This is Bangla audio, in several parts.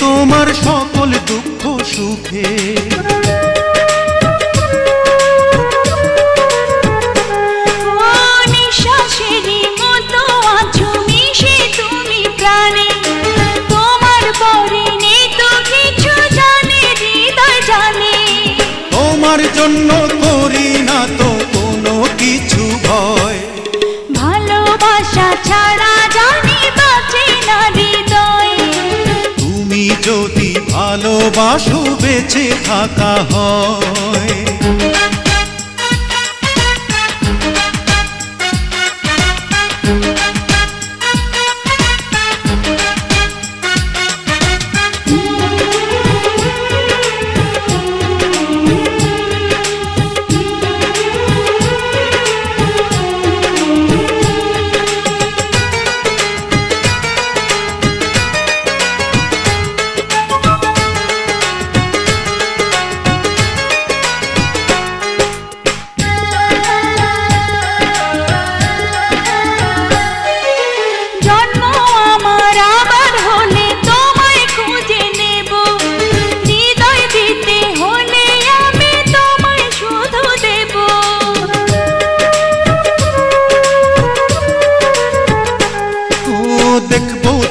তোমার সকল দুঃখ সুখে। ও ভালোবাসো বেঁচে থাকা হয়।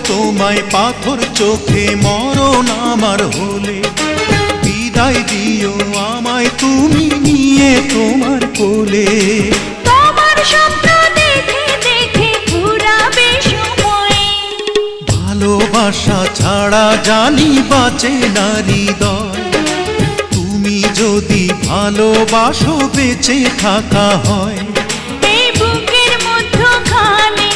তোমায় পাথর চোখে মরণ আমার হলে। বিদায় দিও আমায় তুমি নিয়ে তোমার কোলে। তোমার স্বপ্ন দেখে দেখে ঘুরাবে সময়। ভালোবাসা ছাড়া জানি বাঁচে না হৃদয়। তুমি যদি ভালোবাসো বেঁচে থাকা হয়। বুকের মধ্যখানে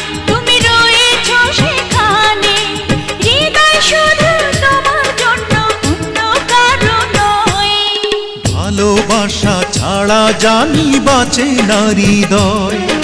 ছাড়া জানি বাঁচে নারী হৃদয়।